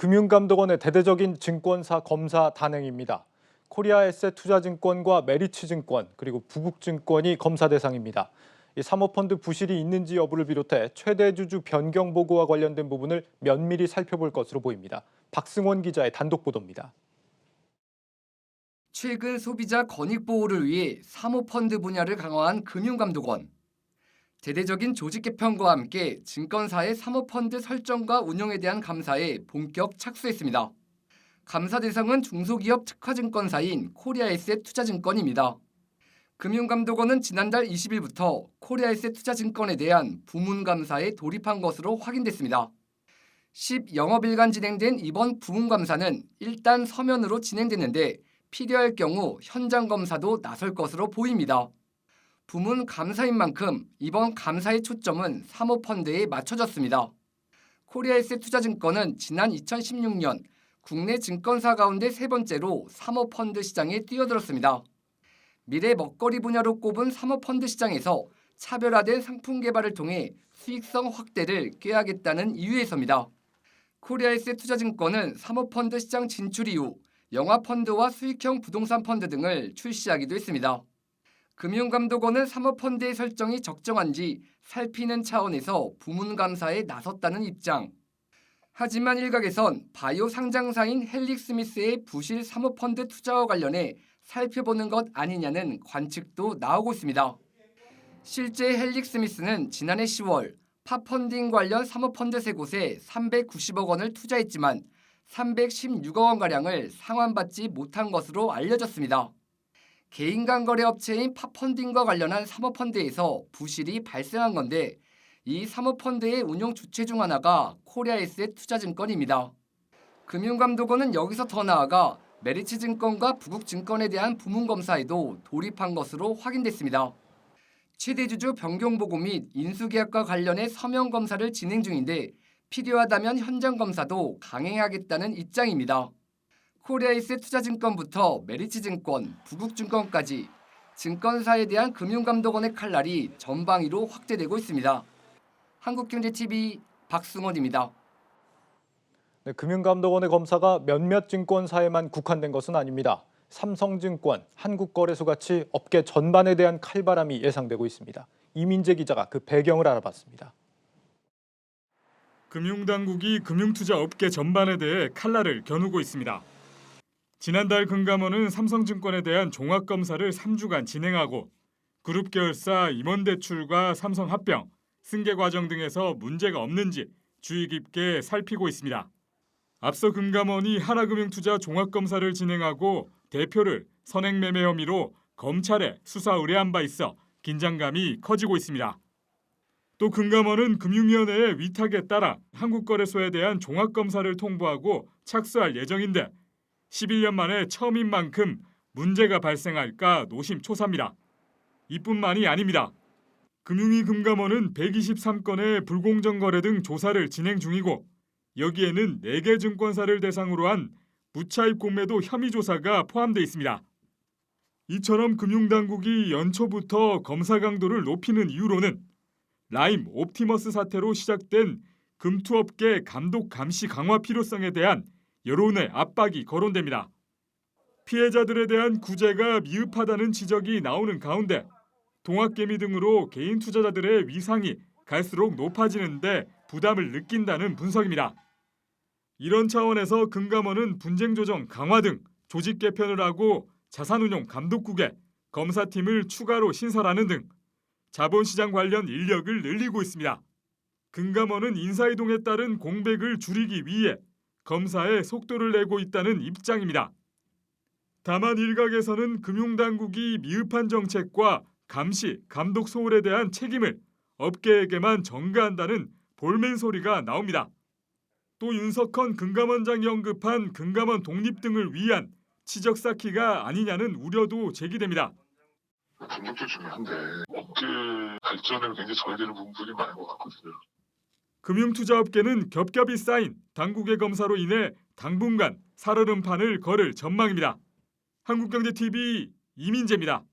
금융감독원의 대대적인 증권사 검사 단행입니다. 코리아에셋 투자증권과 메리츠증권 그리고 부국증권이 검사 대상입니다. 이 사모펀드 부실이 있는지 여부를 비롯해 최대 주주 변경 보고와 관련된 부분을 면밀히 살펴볼 것으로 보입니다. 박승원 기자의 단독 보도입니다. 최근 소비자 권익 보호를 위해 사모펀드 분야를 강화한 금융감독원. 대대적인 조직 개편과 함께 증권사의 사모펀드 설정과 운영에 대한 감사에 본격 착수했습니다. 감사 대상은 중소기업 특화증권사인 코리아에셋 투자증권입니다. 금융감독원은 지난달 20일부터 코리아에셋 투자증권에 대한 부문 감사에 돌입한 것으로 확인됐습니다. 10 영업일간 진행된 이번 부문 감사는 일단 서면으로 진행됐는데 필요할 경우 현장 검사도 나설 것으로 보입니다. 부문 감사인 만큼 이번 감사의 초점은 사모펀드에 맞춰졌습니다. 코리아에셋 투자증권은 지난 2016년 국내 증권사 가운데 세 번째로 사모펀드 시장에 뛰어들었습니다. 미래 먹거리 분야로 꼽은 사모펀드 시장에서 차별화된 상품 개발을 통해 수익성 확대를 꾀하겠다는 이유에서입니다. 코리아에셋 투자증권은 사모펀드 시장 진출 이후 영화펀드와 수익형 부동산 펀드 등을 출시하기도 했습니다. 금융감독원은 사모펀드의 설정이 적정한지 살피는 차원에서 부문 감사에 나섰다는 입장. 하지만 일각에선 바이오 상장사인 헬릭 스미스의 부실 사모펀드 투자와 관련해 살펴보는 것 아니냐는 관측도 나오고 있습니다. 실제 헬릭 스미스는 지난해 10월 팝펀딩 관련 사모펀드 세 곳에 390억 원을 투자했지만 316억 원가량을 상환받지 못한 것으로 알려졌습니다. 개인 간 거래 업체인 팝펀딩과 관련한 사모펀드에서 부실이 발생한 건데 이 사모펀드의 운용 주체 중 하나가 코리아에셋 투자증권입니다. 금융감독원은 여기서 더 나아가 메리츠 증권과 부국 증권에 대한 부문 검사에도 돌입한 것으로 확인됐습니다. 최대주주 변경보고 및 인수계약과 관련해 서면 검사를 진행 중인데 필요하다면 현장 검사도 강행하겠다는 입장입니다. 코리아이스 투자증권부터 메리츠증권, 부국증권까지 증권사에 대한 금융감독원의 칼날이 전방위로 확대되고 있습니다. 한국경제TV 박승원입니다. 네, 금융감독원의 검사가 몇몇 증권사에만 국한된 것은 아닙니다. 삼성증권, 한국거래소 같이 업계 전반에 대한 칼바람이 예상되고 있습니다. 이민재 기자가 그 배경을 알아봤습니다. 금융당국이 금융투자 업계 전반에 대해 칼날을 겨누고 있습니다. 지난달 금감원은 삼성증권에 대한 종합검사를 3주간 진행하고 그룹 계열사 임원 대출과 삼성 합병, 승계 과정 등에서 문제가 없는지 주의 깊게 살피고 있습니다. 앞서 금감원이 하나금융투자 종합검사를 진행하고 대표를 선행매매 혐의로 검찰에 수사 의뢰한 바 있어 긴장감이 커지고 있습니다. 또 금감원은 금융위원회의 위탁에 따라 한국거래소에 대한 종합검사를 통보하고 착수할 예정인데 11년 만에 처음인 만큼 문제가 발생할까 노심초사입니다. 이뿐만이 아닙니다. 금융위 금감원은 123건의 불공정 거래 등 조사를 진행 중이고 여기에는 4개 증권사를 대상으로 한 무차입 공매도 혐의 조사가 포함되어 있습니다. 이처럼 금융당국이 연초부터 검사 강도를 높이는 이유로는 라임 옵티머스 사태로 시작된 금투업계 감독 감시 강화 필요성에 대한 여론의 압박이 거론됩니다. 피해자들에 대한 구제가 미흡하다는 지적이 나오는 가운데 동학개미 등으로 개인 투자자들의 위상이 갈수록 높아지는데 부담을 느낀다는 분석입니다. 이런 차원에서 금감원은 분쟁 조정 강화 등 조직 개편을 하고 자산운용 감독국에 검사팀을 추가로 신설하는 등 자본시장 관련 인력을 늘리고 있습니다. 금감원은 인사이동에 따른 공백을 줄이기 위해 검사에 속도를 내고 있다는 입장입니다. 다만 일각에서는 금융당국이 미흡한 정책과 감시, 감독 소홀에 대한 책임을 업계에게만 전가한다는 볼멘 소리가 나옵니다. 또 윤석헌 금감원장이 언급한 금감원 독립 등을 위한 치적 쌓기가 아니냐는 우려도 제기됩니다. 분석도 중요한데 업계 발전에 굉장히 저해되는 부분이 많은 것 같거든요. 금융투자업계는 겹겹이 쌓인 당국의 검사로 인해 당분간 살얼음판을 걸을 전망입니다. 한국경제TV 이민재입니다.